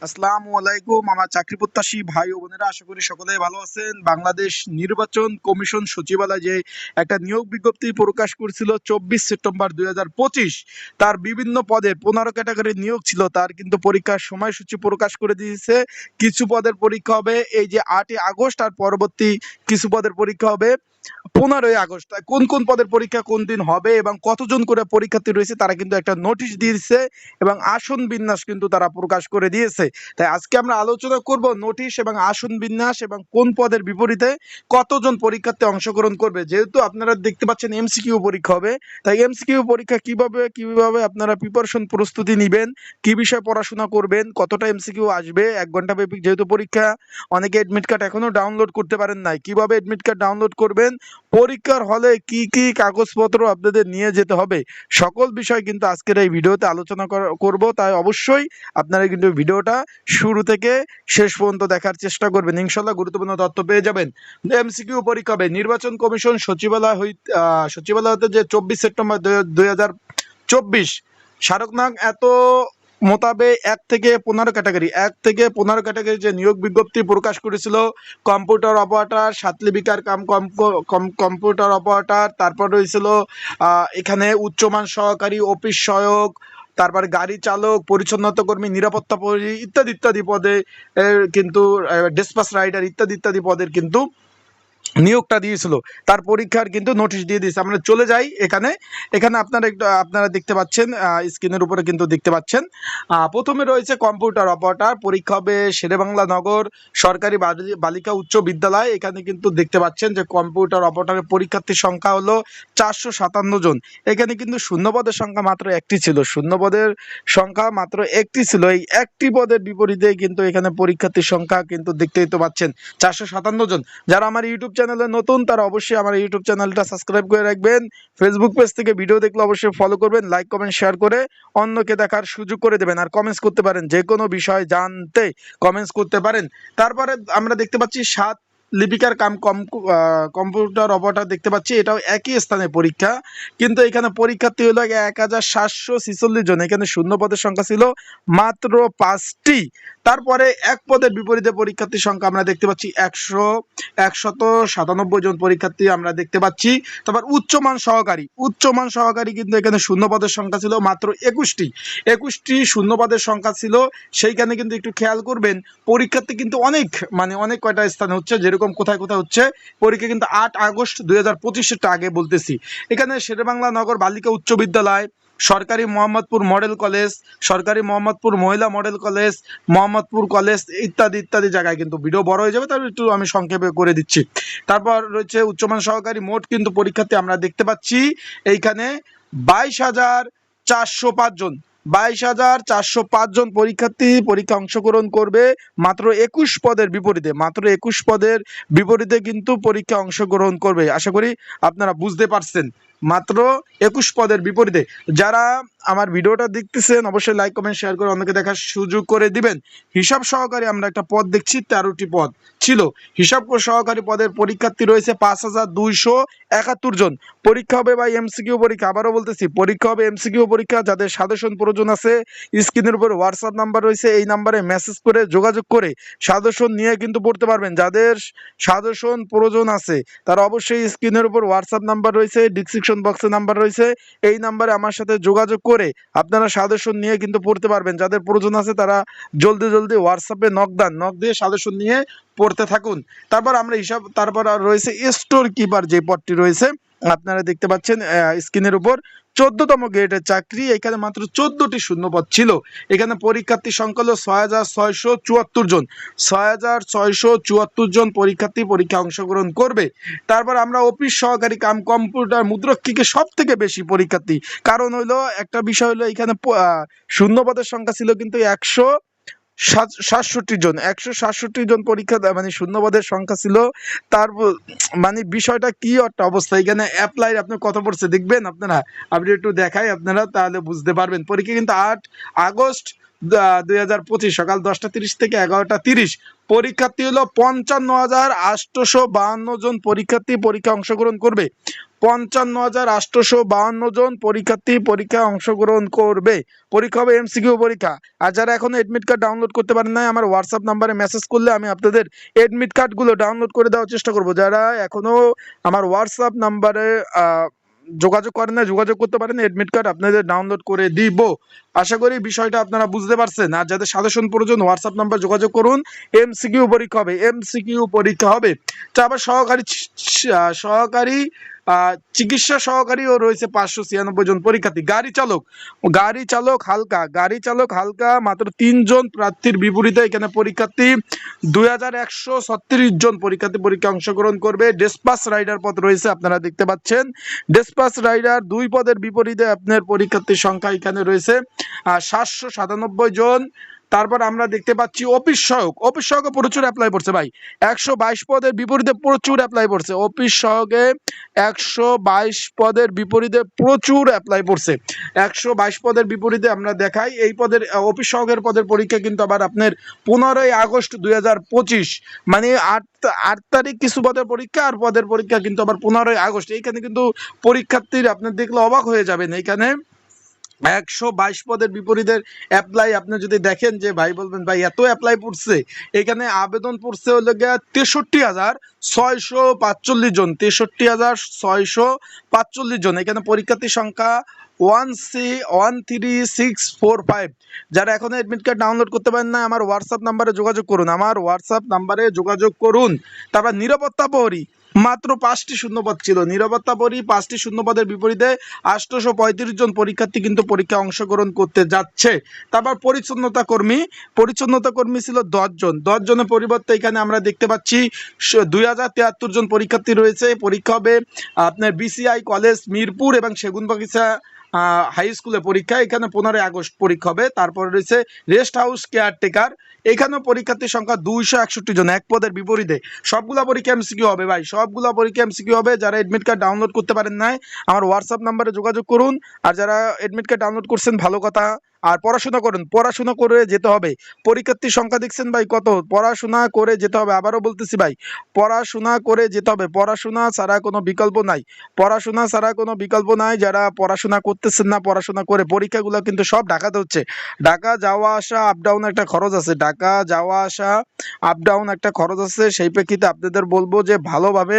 আলাইকুম, আমার চাকরি প্রত্যাশী ভাই ও বোনেরা, আশা করি সকলে ভালো আছেন। বাংলাদেশ নির্বাচন কমিশন সচিবালয় যে একটা নিয়োগ বিজ্ঞপ্তি প্রকাশ করেছিল চব্বিশ সেপ্টেম্বর দুই হাজার পঁচিশ, তার বিভিন্ন পদে পনেরো ক্যাটাগরির নিয়োগ ছিল, তার কিন্তু পরীক্ষার সময়সূচি প্রকাশ করে দিয়েছে। কিছু পদের পরীক্ষা হবে এই যে আটই আগস্ট, আর পরবর্তী কিছু পদের পরীক্ষা হবে পনেরোই আগস্ট কোন কোন পদের পরীক্ষা কোন দিন হবে এবং কতজন করে পরীক্ষার্থী রয়েছে তারা কিন্তু একটা নোটিশ দিয়েছে এবং আসন বিন্যাস কিন্তু তারা প্রকাশ করে দিয়েছে। তাই আজকে আমরা আলোচনা করব নোটিশ এবং আসন বিন্যাস এবং কোন পদের বিপরীতে কতজন পরীক্ষার্থী অংশগ্রহণ করবে। যেহেতু আপনারা দেখতে পাচ্ছেন এমসিকিউ পরীক্ষা হবে, তাই এমসিকিউ পরীক্ষা কীভাবে কীভাবে আপনারা প্রিপারেশন প্রস্তুতি নেবেন, কি বিষয়ে পড়াশোনা করবেন, কতটা এমসিকিউ আসবে, এক ঘণ্টা ব্যাপী যেহেতু পরীক্ষা, অনেকে এডমিট কার্ড এখনও ডাউনলোড করতে পারেন নাই, কীভাবে এডমিট কার্ড ডাউনলোড করবেন পরীক্ষার হলে কি কি কাগজপত্র আপনাদের নিয়ে যেতে হবে? সকল বিষয় কিন্তু আজকের এই ভিডিওতে আলোচনা করা- করব। তাই অবশ্যই আপনারা কিন্তু ভিডিওটা শুরু থেকে শেষ পর্যন্ত দেখার চেষ্টা করবেন। ইনশাল্লাহ গুরুত্বপূর্ণ তথ্য পেয়ে যাবেন। এমসিকিউ পরীক্ষা হবে। নির্বাচন কমিশন সচিবালয় হইতে সচিবালয় হতে যে চব্বিশ সেপ্টেম্বর দুই হাজার চব্বিশ স্মারকনাগ এত মোতাবেক এক থেকে পনেরো ক্যাটাগরি এক থেকে পনেরো ক্যাটাগরি যে নিয়োগ বিজ্ঞপ্তি প্রকাশ করেছিল কম্পিউটার অপারেটর সাতলিপিকার কাম কম- কম- কম্পিউটার অপারেটার তারপর রয়েছিল এখানে উচ্চমান সহকারী অফিস সহায়ক, তারপর গাড়ি চালক, পরিচ্ছন্নতা কর্মী, নিরাপত্তা ইত্যাদি ইত্যাদি পদে কিন্তু ডিসপাস রাইডার ইত্যাদি ইত্যাদি পদের কিন্তু নিয়োগটা দিয়েছিল। তার পরীক্ষার কিন্তু নোটিশ দিয়ে দিয়েছে। আমরা চলে যাই এখানে। এখানে আপনারা একটু, আপনারা দেখতে পাচ্ছেন স্ক্রিনের উপরে কিন্তু দেখতে পাচ্ছেন। প্রথমে রয়েছে কম্পিউটার অপারেটর পরীক্ষা হবে শেরেবাংলা নগর সরকারি বালি- বালিকা উচ্চ বিদ্যালয়। এখানে কিন্তু দেখতে পাচ্ছেন যে কম্পিউটার অপারেটরের পরীক্ষার্থীর সংখ্যা হলো চারশো সাতান্ন জন। এখানে কিন্তু শূন্যপদের সংখ্যা মাত্র একটি ছিল। শূন্যপদের সংখ্যা মাত্র একটি ছিল। এই একটি পদের বিপরীতে কিন্তু এখানে পরীক্ষার্থীর সংখ্যা কিন্তু দেখতেই তো পাচ্ছেন চারশো সাতান্ন জন। যারা আমার ইউটিউব চ্যানেলে নতুন, তারা অবশ্যই আমার ইউটিউব চ্যানেলটা সাবস্ক্রাইব করে রাখবেন। ফেসবুক পেজ থেকে ভিডিও দেখলে অবশ্যই ফলো করবেন লাইক কমেন্ট শেয়ার করে অন্যকে দেখার সুযোগ করে দেবেন আর কমেন্টস করতে পারেন যে কোনো বিষয় জানতে কমেন্টস করতে পারেন। তারপরে আমরা দেখতে পাচ্ছি সাত লিপিকার কাম কম কম্পিউটার অপারেটর দেখতে পাচ্ছি, এটাও একই স্থানে পরীক্ষা। কিন্তু এখানে পরীক্ষার্থী হলো এক হাজার সাতশো ছিচল্লিশ জন, এখানে শূন্য পদের সংখ্যা ছিল মাত্র পাঁচটি। তারপরে এক পদের বিপরীতে পরীক্ষার্থীর সংখ্যা আমরা দেখতে পাচ্ছি একশো, একশত সাতানব্বই জন পরীক্ষার্থী আমরা দেখতে পাচ্ছি। তারপর উচ্চমান সহকারী উচ্চমান সহকারী কিন্তু এখানে শূন্য পদের সংখ্যা ছিল মাত্র একুশটি। একুশটি শূন্য পদের সংখ্যা ছিল, সেইখানে কিন্তু একটু খেয়াল করবেন, পরীক্ষার্থী কিন্তু অনেক মানে অনেক কয়টা স্থানে হচ্ছে, যেরকম কোথায় কোথায় হচ্ছে, পরীক্ষা কিন্তু আট আগস্ট দুই হাজার পঁচিশেরটা আগে বলতেছি। এখানে শেরেবাংলা নগর বালিকা উচ্চ বিদ্যালয়, সরকারি মোহাম্মদপুর মডেল কলেজ, সরকারি মোহাম্মদপুর মহিলা মডেল কলেজ, মোহাম্মদপুর কলেজ ইত্যাদি ইত্যাদি জায়গায় কিন্তু ভিডিও বড় হয়ে যাবে তার একটু আমি সংক্ষেপে করে দিচ্ছি। তারপর রয়েছে উচ্চমান সহকারী মোট কিন্তু পরীক্ষাতে আমরা দেখতে পাচ্ছি, এইখানে বাইশ হাজার চারশো পাঁচজন বাইশ হাজার চারশো পাঁচজন পরীক্ষার্থী পরীক্ষা অংশগ্রহণ করবে মাত্র একুশ পদের বিপরীতে, মাত্র একুশ পদের বিপরীতে কিন্তু পরীক্ষা অংশগ্রহণ করবে। আশা করি আপনারা বুঝতে পারছেন। মাত্র একুশ পদের বিপরীতে। যারা আমার ভিডিওটা দেখতেছেন, অবশ্যই লাইক কমেন্ট শেয়ার করে অন্যকে দেখার সুযোগ করে দিবেন। হিসাব সহকারী আমরা একটা পদ দেখছি, তেরোটি পদ ছিল। হিসাব সহকারী পদের পরীক্ষার্থী রয়েছে পাঁচ হাজার দুইশো একাত্তর জন। পরীক্ষা হবে বা এমসিকিউ পরীক্ষা। আবারও বলতেছি, পরীক্ষা হবে এমসিকিউ পরীক্ষা। যাদের সাজেশন প্রয়োজন আছে, স্ক্রিনের উপর হোয়াটসঅ্যাপ নাম্বার রয়েছে, এই নাম্বারে মেসেজ করে যোগাযোগ করে সাজেশন নিয়ে কিন্তু পড়তে পারবেন। যাদের সাজেশন প্রয়োজন আছে, তারা অবশ্যই স্ক্রিনের উপর হোয়াটসঅ্যাপ নাম্বার রয়েছে ডিসক্রিপশন বক্সে নাম্বার রয়েছে। এই নাম্বারে আমার সাথে যোগাযোগ করে আপনারা সাজেশন নিয়ে কিন্তু পড়তে পারবেন। যাদের প্রয়োজন আছে তারা জলদি জলদি হোয়াটসঅ্যাপে নক দান নক দিয়ে সাজেশন নিয়ে পড়তে থাকুন। তারপর আমরা হিসাব, তারপর আর রয়েছে স্টোর কিপার যে পদটি রয়েছে আপনারা দেখতে পাচ্ছেন স্ক্রিনের উপর চোদ্দতম গ্রেডের চাকরি, এখানে মাত্র চোদ্দটি শূন্যপদ ছিল। এখানে পরীক্ষার্থী সংখ্যা হলো ছয় হাজার ছয়শো চুয়াত্তর জন। ছয় হাজার ছয়শো চুয়াত্তর জন পরীক্ষার্থী পরীক্ষা অংশগ্রহণ করবে। তারপর আমরা অফিস সহকারী কাম, কম্পিউটার মুদ্রক্ষীকে সব থেকে বেশি পরীক্ষার্থী। কারণ হইল একটা বিষয় হলো, এখানে শূন্যপদের সংখ্যা ছিল কিন্তু একশো সাত- সাতষট্টি জন, একশো সাতষট্টি জন পরীক্ষা মানে শূন্যবাদের সংখ্যা ছিল। তার মানে বিষয়টা কি একটা অবস্থা? এখানে অ্যাপ্লাই আপনি কত পড়ছে দেখবেন আপনারা? আপনি একটু দেখাই আপনারা, তাহলে বুঝতে পারবেন। পরীক্ষা কিন্তু আট আগস্ট দুই হাজার পঁচিশ সকাল দশটা তিরিশ থেকে এগারোটা তিরিশ। পরীক্ষার্থী হলো পঞ্চান্ন হাজার আটশোশো বাহান্ন জন পরীক্ষার্থী পরীক্ষা অংশগ্রহণ করবে। পঞ্চান্ন হাজার আটশোশো বাহান্ন জন পরীক্ষার্থী পরীক্ষা অংশগ্রহণ করবে। পরীক্ষা হবে এমসিকিউ পরীক্ষা। আর যারা এখন এডমিট কার্ড ডাউনলোড করতে পারেন নাই, আমার হোয়াটসঅ্যাপ নাম্বারে মেসেজ করলে আমি আপনাদের এডমিট কার্ডগুলো ডাউনলোড করে দেওয়ার চেষ্টা করব। যারা এখনও আমার হোয়াটসঅ্যাপ নাম্বারে যোগাযোগ করেন না যোগাযোগ করতে পারেন অ্যাডমিট কার্ড আপনাদের ডাউনলোড করে দিব। আশা করি বিষয়টা আপনারা বুঝতে পারছেন। আর যাদের সাজেশন প্রয়োজন হোয়াটসঅ্যাপ নাম্বার যোগাযোগ করুন। এমসিকিউ পরীক্ষা হবে এমসিকিউ পরীক্ষা হবে। সহকারী ছি- আহ, সহকারী আহ, চিকিৎসা সহকারীও রয়েছে পাঁচশো ছিয়ানব্বই জন পরীক্ষার্থী। গাড়ি চালক গাড়ি চালক হালকা, গাড়ি চালক হালকা, মাত্র তিনজন প্রার্থীর বিপরীতে এখানে পরীক্ষার্থী। দুই হাজার একশো ছত্রিশ জন পরীক্ষার্থী পরীক্ষা অংশগ্রহণ করবে। ডেসপাস রাইডার পদ রয়েছে, আপনারা দেখতে পাচ্ছেন। ডেসপাস রাইডার দুই পদের বিপরীতে আপনার পরীক্ষার্থীর সংখ্যা এখানে রয়েছে সাতশো সাতানব্বই জন। তারপর আমরা দেখতে পাচ্ছি অফিস সহক অফিস সহকে প্রচুর অ্যাপ্লাই করছে ভাই। একশো বাইশ পদের বিপরীতে প্রচুর অ্যাপ্লাই করছে। অফিস সহকে একশো বাইশ পদের বিপরীতে প্রচুর অ্যাপ্লাই পড়ছে একশো পদের বিপরীতে আমরা দেখাই। এই পদের অফিস সহকের পদের পরীক্ষা কিন্তু আবার আপনার পনেরোই আগস্ট দুই হাজার পঁচিশ। মানে আট আট তারিখ কিছু পদের পরীক্ষা আর পদের পরীক্ষা কিন্তু আবার পনেরোই আগস্ট। এইখানে কিন্তু পরীক্ষার্থীর আপনার দেখলে অবাক হয়ে যাবেন। এইখানে একশো বাইশ পদের বিপরীতের অ্যাপ্লাই আপনি যদি দেখেন যে ভাই বলবেন, ভাই, এত অ্যাপ্লাই পড়ছে। এখানে আবেদন পড়ছে হলো গিয়া তেষট্টি হাজার ছয়শো পাঁচচল্লিশ জন, তেষট্টি হাজার ছয়শো পাঁচচল্লিশ জন। এখানে পরীক্ষার্থীর সংখ্যা one C, one three, six, four, five. যারা এখন অ্যাডমিট কার্ড ডাউনলোড করতে পারেন না, আমার হোয়াটসঅ্যাপ নাম্বারে যোগাযোগ করুন। আমার হোয়াটসঅ্যাপ নাম্বারে যোগাযোগ করুন। তারপর নিরাপত্তা প্রহরী মাত্র পাঁচটি শূন্যপদ ছিল। নিরাপত্তা পরী পাঁচটি শূন্যপদের বিপরীতে আটশোশো পঁয়ত্রিশ জন পরীক্ষার্থী কিন্তু পরীক্ষা অংশগ্রহণ করতে যাচ্ছে। তারপর পরিচ্ছন্নতা কর্মী পরিচ্ছন্নতা কর্মী ছিল দশজন দশ জনের পরিবর্তে এখানে আমরা দেখতে পাচ্ছি দুই হাজার তিয়াত্তর জন পরীক্ষার্থী রয়েছে। পরীক্ষা হবে আপনার বিসিআই কলেজ মিরপুর এবং সেগুনবাগিচা হাই স্কুলে পরীক্ষা। এখানে পনেরোই আগস্ট পরীক্ষা হবে। তারপর রয়েছে রেস্ট হাউস কেয়ারটেকার। এখানেও পরীক্ষার্থীর সংখ্যা দুইশো একষট্টি জন, এক পদের বিপরীতে। সবগুলো পরীক্ষা এমসিকিউ হবে ভাই। সবগুলো পরীক্ষা এমসিকিউ হবে। যারা এডমিট কার্ড ডাউনলোড করতে পারেন নাই, আমার হোয়াটসঅ্যাপ নাম্বারে যোগাযোগ করুন। আর যারা এডমিট কার্ড ডাউনলোড করছেন, ভালো কথা। আর পড়াশোনা করুন, পড়াশোনা করে যেতে হবে। পরীক্ষার্থীর সংখ্যা দেখছেন ভাই কত? পড়াশোনা করে যেতে হবে। আবারও বলতেছি ভাই, পড়াশোনা করে যেতে হবে। পড়াশোনা ছাড়া কোনো বিকল্প নাই। পড়াশোনা ছাড়া কোনো বিকল্প নাই। যারা পড়াশোনা করতেছেন না, পড়াশোনা করে পরীক্ষাগুলো কিন্তু সব ঢাকাতে হচ্ছে। ঢাকা যাওয়া আসা আপ ডাউন একটা খরচ আছে। ঢাকা যাওয়া আসা আপ ডাউন একটা খরচ আছে। সেই প্রেক্ষিতে আপনাদের বলব যে ভালোভাবে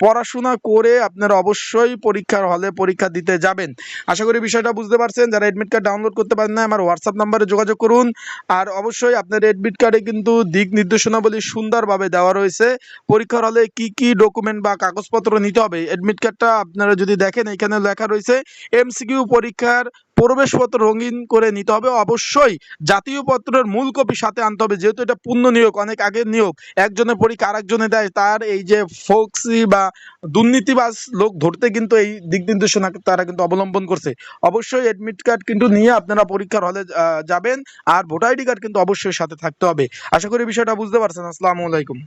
পড়াশোনা করে আপনারা অবশ্যই পরীক্ষার হলে পরীক্ষা দিতে যাবেন। আশা করি বিষয়টা বুঝতে পারছেন। যারা এডমিট কার্ড ডাউনলোড করতে পারেন না, আমার হোয়াটসঅ্যাপ নাম্বারে যোগাযোগ করুন। আর অবশ্যই আপনার এডমিট কার্ডে কিন্তু দিক নির্দেশনাবলী সুন্দরভাবে দেওয়া রয়েছে। পরীক্ষার হলে কি কি ডকুমেন্ট বা কাগজপত্র নিতে হবে? এডমিট কার্ডটা আপনারা যদি দেখেন, এখানে লেখা রয়েছে এমসিকিউ পরীক্ষার প্রবেশপত্র রঙিন করে নিতে হবে। অবশ্যই জাতীয় পত্রের মূল কপি সাথে আনতে হবে। যেহেতু এটা পূর্ণ নিয়োগ, অনেক আগের নিয়োগ, একজনের পরীক্ষা আরেকজনে দেয়, তার এই যে ফোকসি বা দুর্নীতিবাজ লোক ধরতে কিন্তু এই দিক নির্দেশনা তারা কিন্তু অবলম্বন করছে। অবশ্যই এডমিট কার্ড কিন্তু নিয়ে আপনারা পরীক্ষার হলে যাবেন। আর ভোটার আইডি কার্ড কিন্তু অবশ্যই সাথে থাকতে হবে। আশা করি বিষয়টা বুঝতে পারছেন। আসসালামু আলাইকুম।